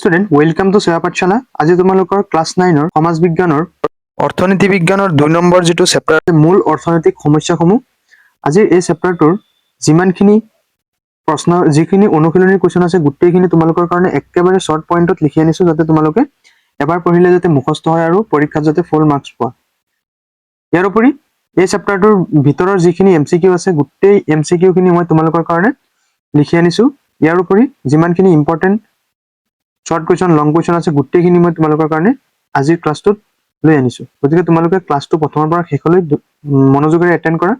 Student welcome to সেৱা পাঠশালা আজি তোমালোকৰ ক্লাছ নাইনৰ সমাজ বিজ্ঞানৰ অৰ্থনীতি বিজ্ঞানৰ দুই নম্বৰ যিটো চেপ্টাৰ মূল অৰ্থনৈতিক সমস্যাসমূহ। আজিৰ এই চেপ্টাৰটোৰ যিমানখিনি প্ৰশ্ন যিখিনি অনুশীলনীৰ কুৱেশ্যন আছে গোটেইখিনি তোমালোকৰ কাৰণে একেবাৰে শ্বৰ্ট পইণ্টত লিখি আনিছোঁ যাতে তোমালোকে এবাৰ পঢ়িলে যাতে মুখস্থ হয় আৰু পৰীক্ষাত যাতে ফুল মাৰ্কছ পোৱা। ইয়াৰ উপৰি এই চেপ্টাৰটোৰ ভিতৰৰ যিখিনি এম চি কিউ আছে গোটেই এম চি কিউখিনি মই তোমালোকৰ কাৰণে লিখি আনিছোঁ। ইয়াৰ উপৰি যিমানখিনি important short question long question আছে। গোটেইখিনি মই তোমালোকৰ কাৰণে আজিৰ ক্লাছটোত লৈ আনিছোঁ। গতিকে তোমালোকে ক্লাছটো প্ৰথমৰ পৰা শেষলৈ মনোযোগেৰে এটেণ্ড কৰা।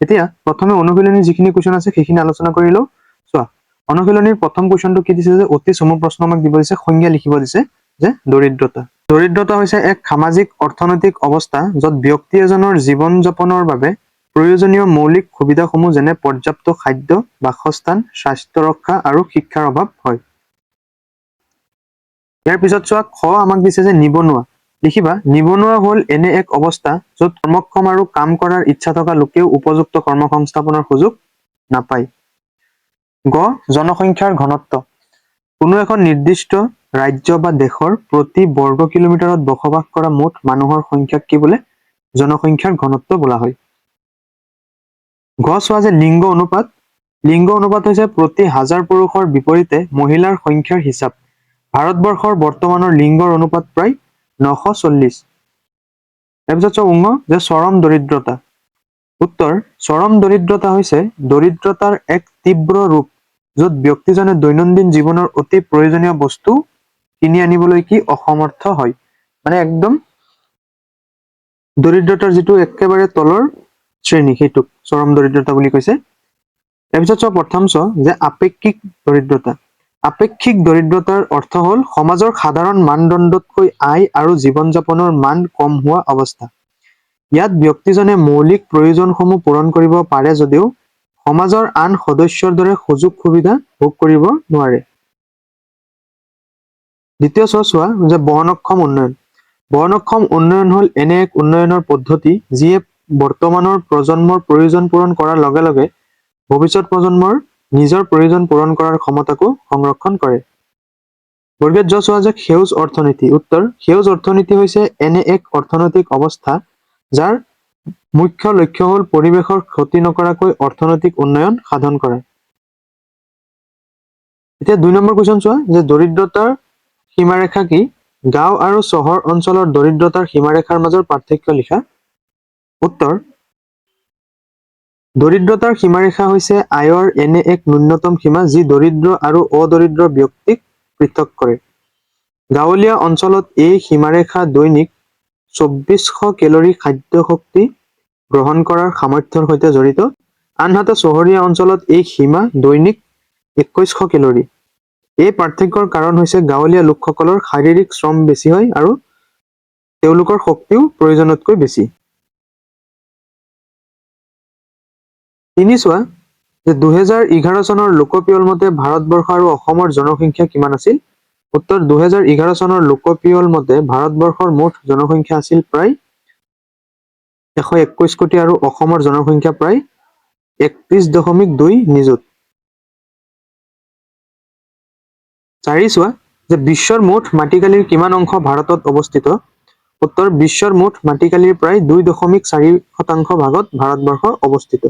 এতিয়া প্ৰথমে অনুশীলনীৰ যিখিনি কুৱেশ্যন আছে, সেইখিনি আলোচনা কৰি লওঁ। চোৱা, অনুশীলনীৰ প্ৰথম কুৱেশ্যনটো কি দিছে যে, অতি চমু প্ৰশ্ন আমাক দিব দিছে, সংজ্ঞা লিখিব দিছে যে, দৰিদ্ৰতা। দৰিদ্ৰতা হৈছে এক সামাজিক, অৰ্থনৈতিক অৱস্থা য'ত ব্যক্তি এজনৰ জীৱন যাপনৰ বাবে প্ৰয়োজনীয় মৌলিক সুবিধাসমূহ যেনে পৰ্যাপ্ত খাদ্য, বাসস্থান, স্বাস্থ্য ৰক্ষা আৰু শিক্ষাৰ অভাৱ হয়। ইয়াৰ পিছত চোৱা, খ আমাক দিছে যে নিবনুৱা। লিখিবা নিবনুৱা হ'ল এনে এক অৱস্থা য'ত কৰ্মক্ষম আৰু কাম কৰাৰ ইচ্ছা থকা লোকেও উপযুক্ত কৰ্মসংস্থাপনৰ সুযোগ নাপায়। গ, জনসংখ্যাৰ ঘনত্ব। কোনো এখন নিৰ্দিষ্ট ৰাজ্য বা দেশৰ প্ৰতি বৰ্গ কিলোমিটাৰত বসবাস কৰা মুঠ মানুহৰ সংখ্যাক কি বোলে? জনসংখ্যাৰ ঘনত্ব বোলা হয়। গ, চোৱা যে লিংগ অনুপাত। লিংগ অনুপাত হৈছে প্ৰতি হাজাৰ পুৰুষৰ বিপৰীতে মহিলাৰ সংখ্যাৰ হিচাপ। ভাৰতবৰ্ষৰ বৰ্তমানৰ লিংগৰ অনুপাত প্ৰায় নশ চল্লিছ তাৰপিছত চোৱা উঙ যে চৰম দৰিদ্ৰতা। উত্তৰ, চৰম দৰিদ্ৰতা হৈছে দৰিদ্ৰতাৰ এক তীব্ৰ ৰূপ, য'ত ব্যক্তিজনে দৈনন্দিন জীৱনৰ অতি প্ৰয়োজনীয় বস্তু কিনি আনিবলৈ কি অসমৰ্থ হয়। মানে একদম দৰিদ্ৰতাৰ যিটো একেবাৰে তলৰ শ্ৰেণী, সেইটোক চৰম দৰিদ্ৰতা বুলি কৈছে। তাৰপিছত চোৱা প্ৰথম চ যে আপেক্ষিক দৰিদ্ৰতা। আপেক্ষিক দৰিদ্ৰতাৰ অৰ্থ হ'ল সমাজৰ সাধাৰণ মানদণ্ডতকৈ আয় আৰু জীৱন যাপনৰ মান কম হোৱা অৱস্থা। ইয়াত ব্যক্তিজনে মৌলিক প্ৰয়োজনসমূহ পূৰণ কৰিব পাৰে যদিও সমাজৰ আন সদস্যৰ দৰে সুযোগ সুবিধা ভোগ কৰিব নোৱাৰে। দ্বিতীয় চোৱা যে বহনক্ষম উন্নয়ন। বহনক্ষম উন্নয়ন হ'ল এনে এক উন্নয়নৰ পদ্ধতি যিয়ে বৰ্তমানৰ প্ৰজন্মৰ প্ৰয়োজন পূৰণ কৰাৰ লগে লগে ভৱিষ্যত প্ৰজন্মৰ নিজৰ প্ৰয়োজন পূৰণ কৰাৰ ক্ষমতাকো সংৰক্ষণ কৰে। বৰ্গত জ চোৱা যে সেউজ অৰ্থনীতি উত্তৰ সেউজ অৰ্থনীতি হৈছে এনে এক অৰ্থনৈতিক অৱস্থা যাৰ মুখ্য লক্ষ্য হ'ল পৰিৱেশৰ ক্ষতি নকৰাকৈ অৰ্থনৈতিক উন্নয়ন সাধন কৰা। এতিয়া দুই নম্বৰ কুৱেশ্যন চোৱা যে দৰিদ্ৰতাৰ সীমাৰেখা কি? গাঁও আৰু চহৰ অঞ্চলৰ দৰিদ্ৰতাৰ সীমাৰেখাৰ মাজৰ পাৰ্থক্য লিখা। উত্তৰ দৰিদ্ৰতাৰ সীমাৰেখা হৈছে আয়ৰ এনে এক ন্যূনতম সীমা যি দৰিদ্ৰ আৰু অদৰিদ্ৰ ব্যক্তিক পৃথক কৰে। গাঁৱলীয়া অঞ্চলত এই সীমাৰেখা দৈনিক চৌব্বিছশ কেলৰি খাদ্য শক্তি গ্ৰহণ কৰাৰ সামৰ্থ্যৰ সৈতে জড়িত। আনহাতে চহৰীয়া অঞ্চলত এই সীমা দৈনিক একৈছশ কেলৰি। এই পাৰ্থক্যৰ কাৰণ হৈছে গাঁৱলীয়া লোকসকলৰ শাৰীৰিক শ্ৰম বেছি হয় আৰু তেওঁলোকৰ শক্তিও প্ৰয়োজনতকৈ বেছি। তিনি চোৱা যে দুহেজাৰ এঘাৰ চনৰ লোকপিয়ল মতে ভাৰতবৰ্ষ আৰু অসমৰ জনসংখ্যা কিমান আছিল? উত্তৰ, দুহেজাৰ এঘাৰ চনৰ লোকপিয়ল মতে ভাৰতবৰ্ষৰ মুঠ জনসংখ্যা আছিল প্ৰায় এশ একৈশ কোটি আৰু অসমৰ জনসংখ্যা প্ৰায় একত্ৰিশ দশমিক দুই নিযুত। চাৰি চোৱা যে বিশ্বৰ মুঠ মাটিকালিৰ কিমান অংশ ভাৰতত অৱস্থিত? উত্তৰ, বিশ্বৰ মুঠ মাটিকালিৰ প্ৰায় দুই দশমিক চাৰি শতাংশ ভাগত ভাৰতবৰ্ষ অৱস্থিত।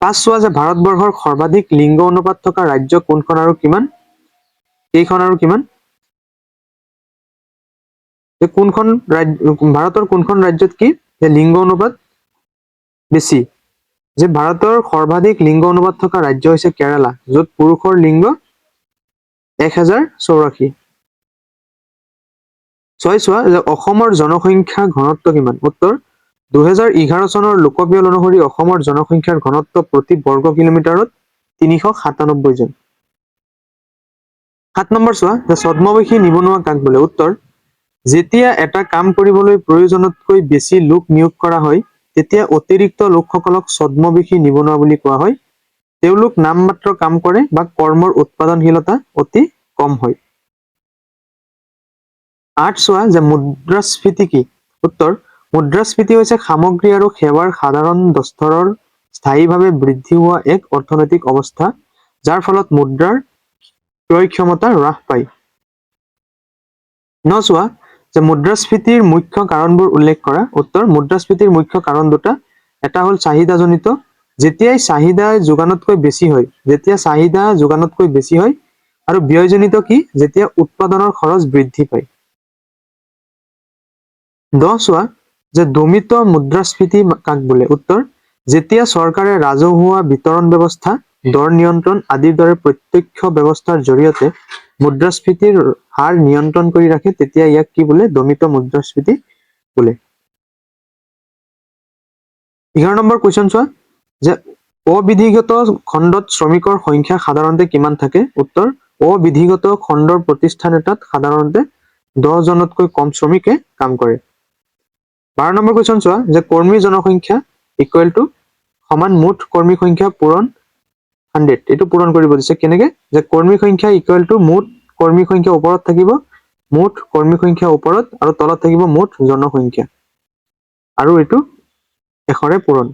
পাঁচ চোৱা যে ভাৰতবৰ্ষৰ সৰ্বাধিক লিংগ অনুপাত থকা ৰাজ্য কোনখন আৰু কিমান? কেইখন আৰু কিমান? কোনখন ভাৰতৰ কোনখন ৰাজ্যত কি? লিংগ অনুপাত বেছি। যে ভাৰতৰ সৰ্বাধিক লিংগ অনুপাত থকা ৰাজ্য হৈছে কেৰালা, য'ত পুৰুষৰ লিংগ এক হাজাৰ চৌৰাশী। ছয় চোৱা, যে অসমৰ জনসংখ্যা ঘনত্ব কিমান? উত্তৰ দুহেজাৰ এঘাৰ চনৰ লোকপিয়ল অনুসৰি অসমৰ জনসংখ্যাৰ ঘনত্ব প্ৰতি বৰ্গ কিলোমিটাৰত তিনিশ সাতানব্বৈ সাত নম্বৰ চোৱা, যে ছদ্মবেশী নিবনুৱা কাক বোলে? উত্তৰ, যেতিয়া এটা কাম কৰিবলৈ প্ৰয়োজনতকৈ বেছি লোক নিয়োগ কৰা হয়, তেতিয়া অতিৰিক্ত লোকসকলক ছদ্মবেশী নিবনুৱা বুলি কোৱা হয়। তেওঁলোক নামমাত্ৰ কাম কৰে বা কৰ্মৰ উৎপাদনশীলতা অতি কম হয়। আঠ চোৱা, যে মুদ্ৰাস্ফীতি কি? উত্তৰ মুদ্ৰাস্ফীতি হৈছে সামগ্ৰী আৰু সেৱাৰ সাধাৰণ স্তৰৰ স্থায়ীভাৱে বৃদ্ধি হোৱা এক অৰ্থনৈতিক অৱস্থা, যাৰ ফলত মুদ্ৰাৰ ক্ৰয় ক্ষমতা হ্ৰাস পায়। ন চোৱা, যে মুদ্ৰাস্ফীতিৰ মুখ্য কাৰণবোৰ উল্লেখ কৰা। উত্তৰ, মুদ্ৰাস্ফীতিৰ মুখ্য কাৰণ দুটা। এটা হ'ল চাহিদাজনিত। যেতিয়াই চাহিদা যোগানতকৈ বেছি হয়, যেতিয়া চাহিদা যোগানতকৈ বেছি হয়, আৰু ব্যয়জনিত কি? যেতিয়া উৎপাদনৰ খৰচ বৃদ্ধি পায়। দহ চোৱা যে দমিত মুদ্ৰাস্ফীতি কাক বোলে? উত্তৰ যেতিয়া চৰকাৰে ৰাজহুৱা বিতৰণ ব্যৱস্থা দৰ নিয়ন্ত্ৰণ আদিৰ দৰে প্ৰত্যক্ষ ব্যৱস্থাৰ জৰিয়তে মুদ্ৰাস্ফীতিৰ হাৰ নিয়ন্ত্ৰণ কৰি ৰাখে তেতিয়া ইয়াক কি বোলে? দমিত মুদ্ৰাস্ফীতি বোলে। এঘাৰ নম্বৰ কুৱেশ্যন চোৱা যে অবিধিগত খণ্ডত শ্ৰমিকৰ সংখ্যা সাধাৰণতে কিমান থাকে? উত্তৰ অবিধিগত খণ্ডৰ প্ৰতিষ্ঠান এটাত সাধাৰণতে দহজনতকৈ কম শ্ৰমিকে কাম কৰে। বাৰ নম্বৰ কুৱেশ্যন চোৱা, যে কৰ্মীৰ জনসংখ্যা ইকুৱেল টু সমান মুঠ কৰ্মী সংখ্যা পূৰণ হাণ্ড্ৰেড এইটো পূৰণ কৰিব দিছে। কেনেকে? যে কৰ্মী সংখ্যা ইকুৱেল টু মুঠ কৰ্মী সংখ্যা ওপৰত থাকিব, মুঠ কৰ্মী সংখ্যা ওপৰত আৰু তলত থাকিব মুঠ জনসংখ্যা। আৰু এইটো এশৰে পূৰণ।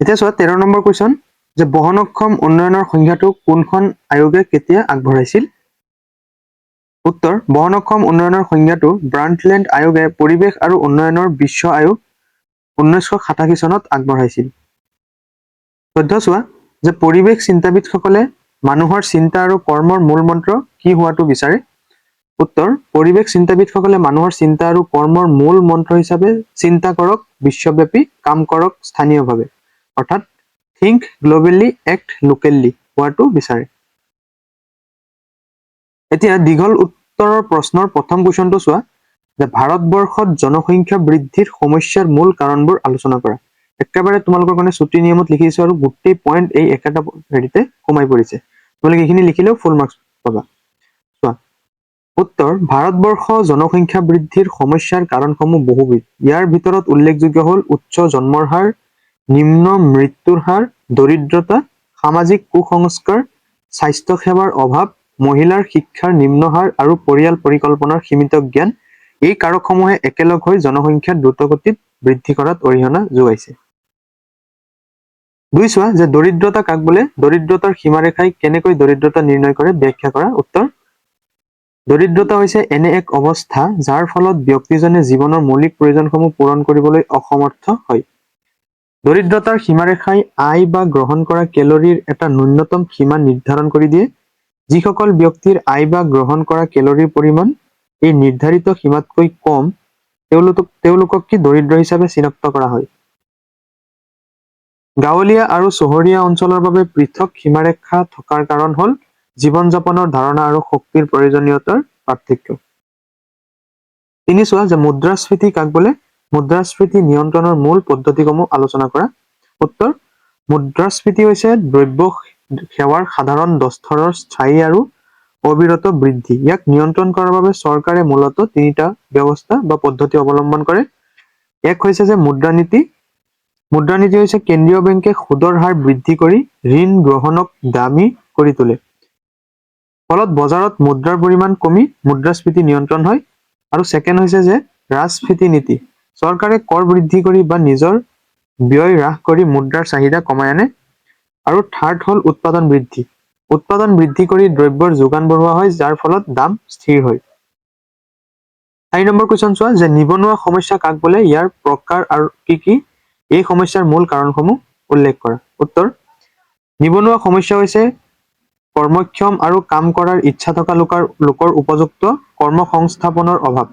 এতিয়া চোৱা, তেৰ নম্বৰ কুৱেশ্যন যে বহনক্ষম উন্নয়নৰ সংজ্ঞাটো কোনখন আয়োগে কেতিয়া আগবঢ়াইছিল? উত্তৰ, বহনক্ষম উন্নয়নৰ সংজ্ঞাটো ব্ৰাণ্ডলেণ্ড আয়োগে পৰিৱেশ আৰু উন্নয়নৰ বিশ্ব আয়োগ ঊনৈছশ সাতাশী চনত আগবঢ়াইছিল। চৈধ্য চোৱা, যে পৰিৱেশ চিন্তাবিদসকলে মানুহৰ চিন্তা আৰু কৰ্মৰ মূল মন্ত্ৰ কি হোৱাটো বিচাৰে? উত্তৰ, পৰিৱেশ চিন্তাবিদসকলে মানুহৰ চিন্তা আৰু কৰ্মৰ মূল মন্ত্ৰ হিচাপে চিন্তা কৰক, বিশ্বব্যাপী কাম কৰক স্থানীয়ভাৱে। অৰ্থাৎ থিংক গ্ল'বেলি এক্ট লোকেললি হোৱাটো বিচাৰে। এতিয়া দীঘল উত্তৰৰ প্ৰশ্নৰ প্ৰথম কুৱেশ্যনটো চোৱা, যে ভাৰতবৰ্ষত জনসংখ্যা বৃদ্ধিৰ সমস্যাৰ মূল কাৰণবোৰ আলোচনা কৰা। একেবাৰে তোমালোকৰ কাৰণে ছুটি নিয়মত লিখি আৰু গোটেই পইণ্ট এই একেটা হেৰিতে সোমাই পৰিছে। তোমালোকে এইখিনি লিখিলেও ফুল মাৰ্কছ পাবা। চোৱা, উত্তৰ, ভাৰতবৰ্ষ জনসংখ্যা বৃদ্ধিৰ সমস্যাৰ কাৰণসমূহ বহুবিধ। ইয়াৰ ভিতৰত উল্লেখযোগ্য হ'ল উচ্চ জন্মৰ হাৰ, নিম্ন মৃত্যুৰ হাৰ, দৰিদ্ৰতা, সামাজিক কুসংস্কাৰ স্বাস্থ্য সেৱাৰ অভাৱ মহিলাৰ শিক্ষাৰ নিম্ন হাৰ আৰু পৰিয়াল পৰিকল্পনাৰ সীমিত জ্ঞান এই কাৰকসমূহে একেলগ হৈ জনসংখ্যা দ্ৰুতগতিত বৃদ্ধি কৰাত অৰিহণা যোগাইছে। দুই চোৱা, যে দৰিদ্ৰতা কাক বোলে দৰিদ্ৰতাৰ সীমাৰেখাই কেনেকৈ দৰিদ্ৰতা নিৰ্ণয় কৰে ব্যাখ্যা কৰা উত্তৰ। দৰিদ্ৰতা হৈছে এনে এক অৱস্থা যাৰ ফলত ব্যক্তিজনে জীৱনৰ মৌলিক প্ৰয়োজনসমূহ পূৰণ কৰিবলৈ অসমৰ্থ হয়। দৰিদ্ৰতাৰ সীমাৰেখাই আয় বা গ্ৰহণ কৰা কেলৰিৰ এটা ন্যূনতম সীমা নিৰ্ধাৰণ কৰি দিয়ে। যিসকল ব্যক্তিৰ আয় বা গ্ৰহণ কৰা কেলৰিৰ পৰিমাণ এই নিৰ্ধাৰিত সীমাতকৈ কম তেওঁলোকক তেওঁলোকক কি দৰিদ্ৰ হিচাপে চিনাক্ত কৰা হয়? গাঁৱলীয়া আৰু চহৰীয়া অঞ্চলৰ বাবে পৃথক সীমাৰেখা থকাৰ কাৰণ হ'ল জীৱন যাপনৰ ধাৰণা আৰু শক্তিৰ প্ৰয়োজনীয়তাৰ পাৰ্থক্য। তিনি চোৱা যে মুদ্ৰাস্ফীতি কাক বোলে মুদ্ৰাস্ফীতি নিয়ন্ত্ৰণৰ মূল পদ্ধতিসমূহ আলোচনা কৰা। উত্তৰ মুদ্ৰাস্ফীতি হৈছে দ্ৰব্য সেৱাৰ সাধাৰণ দস্তৰৰ স্থায়ী আৰু অবিৰত বৃদ্ধি। ইয়াক নিয়ন্ত্ৰণ কৰাৰ বাবে চৰকাৰে মূলত তিনিটা ব্যৱস্থা বা পদ্ধতি অৱলম্বন কৰে। এক হৈছে যে মুদ্ৰানীতি মুদ্ৰানীতি হৈছে কেন্দ্ৰীয় বেংকে সুদৰ হাৰ বৃদ্ধি কৰি ঋণ গ্ৰহণক দামী কৰি তোলে। ফলত বজাৰত মুদ্ৰাৰ পৰিমাণ কমি মুদ্ৰাস্ফীতি নিয়ন্ত্ৰণ হয়। আৰু ছেকেণ্ড হৈছে যে ৰাজস্ফীতি নীতি। চৰকাৰে কৰ বৃদ্ধি কৰি বা নিজৰ ব্যয় হ্ৰাস কৰি মুদ্ৰাৰ চাহিদা কমাই আনে। আৰু থাৰ্ড হ'ল উৎপাদন বৃদ্ধি। উৎপাদন বৃদ্ধি কৰি দ্ৰব্যৰ যোগান বঢ়োৱা হয় যাৰ ফলত দাম স্থিৰ হয়। চাৰি নম্বৰ কুৱেশ্যন চোৱা যে নিবনুৱা সমস্যা কাক বোলে ইয়াৰ প্ৰকাৰ আৰু কি কি? এই সমস্যাৰ মূল কাৰণসমূহ উল্লেখ কৰা। উত্তৰ নিবনুৱা সমস্যা হৈছে কৰ্মক্ষম আৰু কাম কৰাৰ ইচ্ছা থকা লোকৰ লোকৰ উপযুক্ত কৰ্মসংস্থাপনৰ অভাৱ।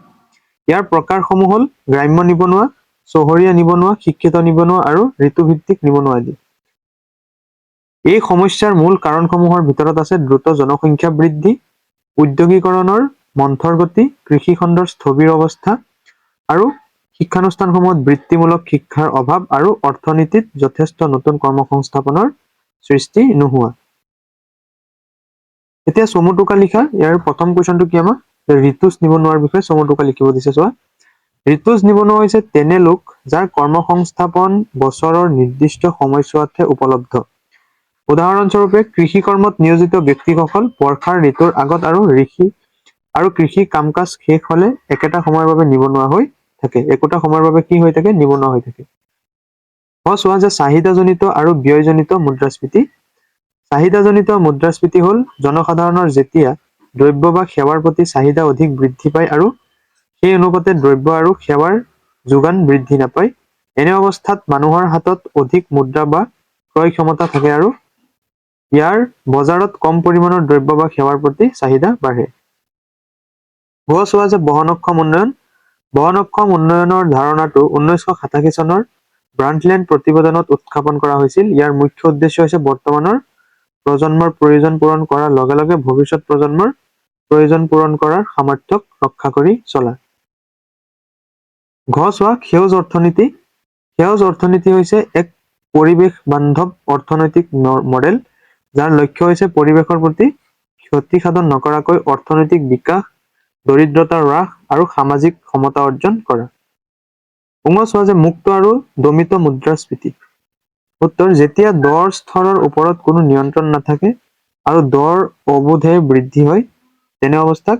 ইয়াৰ প্ৰকাৰসমূহ হ'ল গ্ৰাম্য নিবনুৱা চহৰীয়া নিবনুৱা শিক্ষিত নিবনুৱা আৰু ঋতুভিত্তিক নিবনুৱা আদি। এই সমস্যাৰ মূল কাৰণসমূহৰ ভিতৰত আছে দ্ৰুত জনসংখ্যা বৃদ্ধি উদ্যোগীকৰণৰ মন্থৰ গতি কৃষি খণ্ডৰ স্থবিৰ অৱস্থা আৰু শিক্ষানুষ্ঠানসমূহত বৃত্তিমূলক শিক্ষাৰ অভাৱ আৰু অৰ্থনীতিত যথেষ্ট নতুন কৰ্মসংস্থাপনৰ সৃষ্টি নোহোৱা। এতিয়া চমু টোকা লিখা ইয়াৰ প্ৰথম কুৱেশ্যনটো কি আমাক ঋতুজ নিবনুৱাৰ বিষয়ে চমু টোকা লিখিব দিছে চোৱা। ঋতুজ নিবনুৱা হৈছে তেনে লোক যাৰ কৰ্মসংস্থাপন বছৰৰ নিৰ্দিষ্ট সময়ছোৱাতহে উপলব্ধ। উদাহৰণস্বৰূপে কৃষি কৰ্মত নিয়োজিত ব্যক্তিসকল বৰ্ষাৰ ঋতুৰ আগত আৰু ঋষি আৰু কৃষি কাম কাজ শেষ হলে একেটা সময়ৰ বাবে নিবনুৱা হৈ থাকে। একোটা সময়ৰ বাবে কি হৈ থাকে? নিবনুৱা হৈ থাকে। ক চোৱা যে চাহিদাজনিত আৰু ব্যয়জনিত মুদ্ৰাস্ফীতি। চাহিদাজনিত মুদ্ৰাস্ফীতি হ'ল জনসাধাৰণৰ যেতিয়া দ্ৰব্য বা সেৱাৰ প্ৰতি চাহিদা অধিক বৃদ্ধি পায় আৰু সেই অনুপাতে দ্ৰব্য আৰু সেৱাৰ যোগান বৃদ্ধি নাপায় এনে অৱস্থাত মানুহৰ হাতত অধিক মুদ্ৰা বা ক্ৰয় ক্ষমতা থাকে আৰু ইয়াৰ বজাৰত কম পৰিমাণৰ দ্ৰব্য বা সেৱাৰ প্ৰতি চাহিদা বাঢ়ে। ঘ চোৱা যে বহনক্ষম উন্নয়ন, বহনক্ষম উন্নয়নৰ ধাৰণাটো ঊনৈছশ সাতাশী চনৰ ব্ৰাণ্ডলেণ্ড প্ৰতিবেদনত উত্থাপন কৰা হৈছিল। ইয়াৰ মুখ্য উদ্দেশ্য হৈছে বৰ্তমানৰ প্ৰজন্মৰ প্ৰয়োজন পূৰণ কৰাৰ লগে লগে ভৱিষ্যত প্ৰজন্মৰ প্ৰয়োজন পূৰণ কৰাৰ সামৰ্থ্যক ৰক্ষা কৰি চলা। ঘ চোৱা সেউজ অৰ্থনীতি সেউজ অৰ্থনীতি হৈছে এক পৰিৱেশ বান্ধৱ অৰ্থনৈতিক মডেল। যাৰ লক্ষ্য হৈছে পৰিৱেশৰ প্ৰতি ক্ষতি সাধন নকৰাকৈ অৰ্থনৈতিক বিকাশ দৰিদ্ৰতা হ্ৰাস আৰু সামাজিক সমতা অৰ্জন কৰা। চোৱা যে মুক্ত আৰু দমিত মুদ্ৰাস্ফীতি। উত্তৰ, যেতিয়া দৰ স্তৰৰ ওপৰত কোনো নিয়ন্ত্ৰণ নাথাকে আৰু দৰ অবোধে বৃদ্ধি হয়, তেনে অৱস্থাক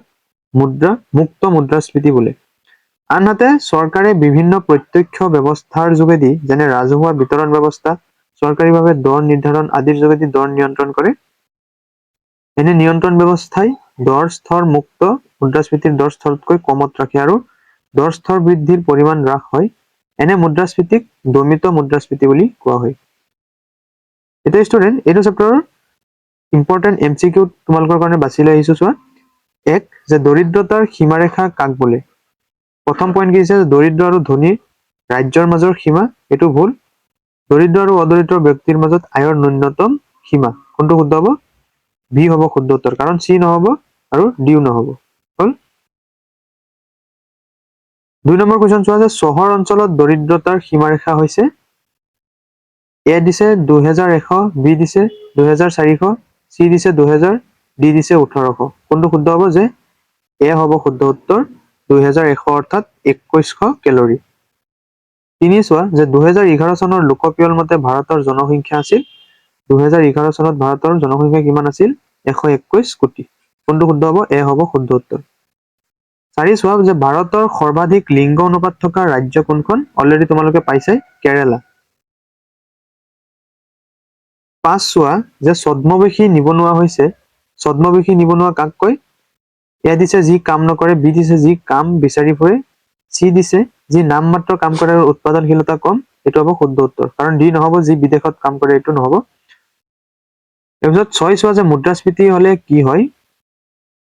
মুদ্ৰা, মুক্ত মুদ্ৰাস্ফীতি বোলে। আনহাতে, চৰকাৰে বিভিন্ন প্ৰত্যক্ষ ব্যৱস্থাৰ যোগেদি, যেনে ৰাজহুৱা বিতৰণ ব্যৱস্থা চৰকাৰীভাৱে দৰ নিৰ্ধাৰণ আদিৰ যোগেদি দৰ নিয়ন্ত্ৰণ কৰে এনে নিয়ন্ত্ৰণ ব্যৱস্থাই দৰ স্তৰ মুক্ত মুদ্ৰাস্ফীতিৰ দৰ স্তৰতকৈ কমত ৰাখে আৰু দৰ স্তৰ বৃদ্ধিৰ পৰিমাণ হ্ৰাস হয়। এনে মুদ্ৰাস্ফীতিক দমিত মুদ্ৰাস্ফীতি বুলি কোৱা হয়। এতিয়া ষ্টুডেণ্ট এইটো চেপ্টাৰৰ ইম্পৰ্টেণ্ট এম চি কিউ তোমালোকৰ কাৰণে বাছি লৈ আহিছো চোৱা। এক, যে দৰিদ্ৰতাৰ সীমাৰেখা কাক বোলে? প্ৰথম পইণ্ট কি যে দৰিদ্ৰ আৰু ধনী ৰাজ্যৰ মাজৰ সীমা, এইটো ভুল। দৰিদ্ৰ আৰু অদৰিদ্ৰ ব্যক্তিৰ মাজত আয়ৰ ন্যূনতম সীমা। কোনটো শুদ্ধ হ'ব? বি হ'ব শুদ্ধ উত্তৰ, কাৰণ চি নহ'ব আৰু ডিও নহ'ব। হ'ল? দুই নম্বৰ কুৱেশ্যন চোৱা যে চহৰ অঞ্চলত দৰিদ্ৰতাৰ সীমাৰেখা হৈছে এ দিছে দুহেজাৰ এশ, বি দিছে দুহেজাৰ চাৰিশ, চি দিছে দুহেজাৰ, ডি দিছে ওঠৰশ। কোনটো শুদ্ধ হ'ব? যে এ হ'ব শুদ্ধ উত্তৰ দুহেজাৰ এশ অৰ্থাৎ একৈছশ কেলৰি। তিনি চোৱা যে দুহেজাৰ এঘাৰ চনৰ লোকপিয়ল মতে ভাৰতৰ জনসংখ্যা আছিল। দুহেজাৰ এঘাৰ চনত ভাৰতৰ জনসংখ্যা কিমান আছিল? এশ একৈশ কোটি। কোনটো শুদ্ধ হ'ব? এ হ'ব শুদ্ধ উত্তৰ। চাৰি চোৱা যে ভাৰতৰ সৰ্বাধিক লিংগ অনুপাত থকা ৰাজ্য কোনখন? অলৰেডি তোমালোকে পাইছাই, কেৰেলা। পাঁচ, চোৱা যে ছদ্মবেশী নিবনুৱা হৈছে। ছদ্মবেশী নিবনুৱা কাক কয়? এ দিছে যি কাম নকৰে, বি দিছে যি কাম বিচাৰি ফুৰে, চি দিছে যি নামমাত্ৰ কাম কৰে উৎপাদনশীলতা কম, এইটো হ'ব শুদ্ধ উত্তৰ। কাৰণ ডি নহ'ব, যি বিদেশত কাম কৰে, এইটো নহ'ব। তাৰপিছত ছয় চোৱা যে মুদ্ৰাস্ফীতি হলে কি হয়?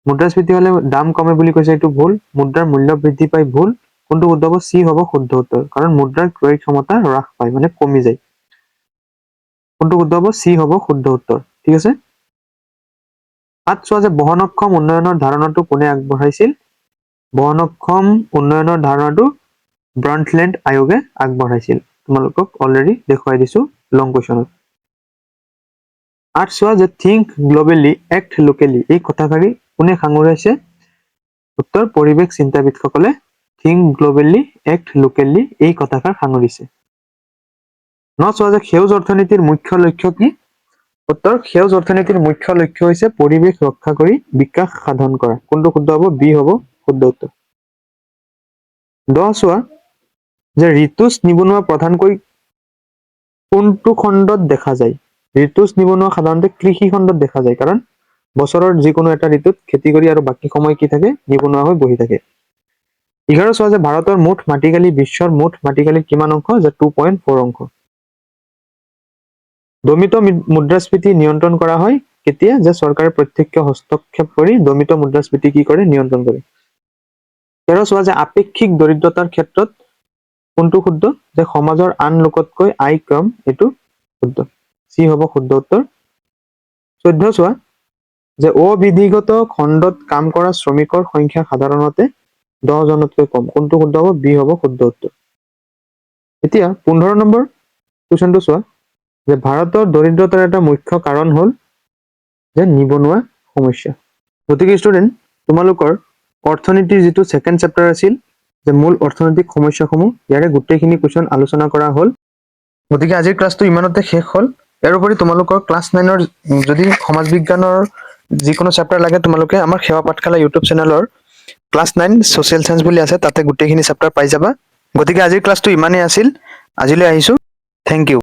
মুদ্ৰাস্ফীতি হলে দাম কমে বুলি কৈছে, এইটো ভুল। মুদ্ৰাৰ মূল্য বৃদ্ধি পাই ভুল। কোনটো শুদ্ধ হ'ব? চি হ'ব, শুদ্ধ উত্তৰ। কাৰণ মুদ্ৰাৰ ক্ৰয় ক্ষমতা হ্ৰাস পায় মানে কমি যায়। কোনটো শুদ্ধ হ'ব? চি হ'ব, শুদ্ধ উত্তৰ। ঠিক আছে? সাত চোৱা যে বহনক্ষম উন্নয়নৰ ধাৰণাটো কোনে আগবঢ়াইছিল? বহনক্ষম উন্নয়নৰ ধাৰণাটো ব্ৰণ্টলেণ্ড আয়োগে আগবঢ়াইছিল। তোমালোকক অলৰেডি দেখুৱাই দিছো লং কুৱেশ্যনত আঠ চোৱা যে থিংক গ্ল'বেলি, এক্ট লোকেলি, এই কথাষাৰি কোনে সাঙুৰাইছে? উত্তৰ পৰিৱেশ চিন্তাবিদসকলে থিংক গ্ল'বেলি, এক্ট লোকেলি, এই কথাষাৰ সাঙুৰিছে। ন চোৱা যে সেউজ অৰ্থনীতিৰ মুখ্য লক্ষ্য কি? উত্তৰ, সেউজ অৰ্থনীতিৰ মুখ্য লক্ষ্য হৈছে পৰিৱেশ ৰক্ষা কৰি বিকাশ সাধন কৰা। কোনটো শুদ্ধ হ'ব? বি হ'ব। শুদ্ধ উত্তৰ। দহ চোৱা যে ঋতুজ নিবনুৱা প্ৰধানকৈ কোনটো খণ্ডত দেখা যায়? ঋতুজ নিবনুৱা সাধাৰণতে কৃষি খণ্ডত দেখা যায়। কাৰণ বছৰৰ যিকোনো এটা ঋতুত খেতি কৰি আৰু বাকী সময় কি থাকে? নিবনুৱা হৈ বহি থাকে। এঘাৰ চোৱা যে ভাৰতৰ মুঠ মাটিকালি, বিশ্বৰ মুঠ মাটিকালিৰ কিমান অংশ? যে টু পইণ্ট ফ'ৰ অংশ। দমিত মুদ্ৰাস্ফীতি নিয়ন্ত্ৰণ কৰা হয় কেতিয়া? যে চৰকাৰে প্ৰত্যক্ষ হস্তক্ষেপ কৰি দমিত মুদ্ৰাস্ফীতি কি কৰে? নিয়ন্ত্ৰণ কৰে। তেৰ চোৱা যে আপেক্ষিক দৰিদ্ৰতাৰ ক্ষেত্ৰত কোনটো শুদ্ধ? যে সমাজৰ আন লোকতকৈ আয় কম, এইটো শুদ্ধ। চি হ'ব শুদ্ধ উত্তৰ। চৈধ্য চোৱা। যে অবিধিগত খণ্ডত কাম কৰা শ্ৰমিকৰ সংখ্যা সাধাৰণতে দহজনতকৈ কম। কোনটো শুদ্ধ হ'ব? বি হ'ব শুদ্ধ উত্তৰ। এতিয়া পোন্ধৰ নম্বৰ কুৱেশ্যনটো চোৱা। যে ভাৰতৰ দৰিদ্ৰতাৰ এটা মুখ্য কাৰণ হ'ল যে নিবনুৱা সমস্যা। গতিকে ষ্টুডেণ্ট, তোমালোকৰ অৰ্থনীতিৰ যিটো ছেকেণ্ড চেপ্টাৰ আছিল যে মূল অৰ্থনৈতিক সমস্যাসমূহ, ইয়াৰে গোটেইখিনি কুৱেশ্যন আলোচনা কৰা হ'ল। গতিকে আজিৰ ক্লাছটো ইমানতে শেষ হ'ল। ইয়াৰ উপৰি তোমালোকৰ ক্লাছ নাইনৰ যদি সমাজ বিজ্ঞানৰ যিকোনো চেপ্টাৰ লাগে, তোমালোকে আমাৰ সেৱা পাঠশালা ইউটিউব চেনেলৰ ক্লাছ নাইন ছ'চিয়েল চায়েন্স বুলি আছে, তাতে গোটেইখিনি চেপ্টাৰ পাই যাবা। গতিকে আজিৰ ক্লাছটো ইমানেই আছিল। আজিলৈ আহিছোঁ। Thank you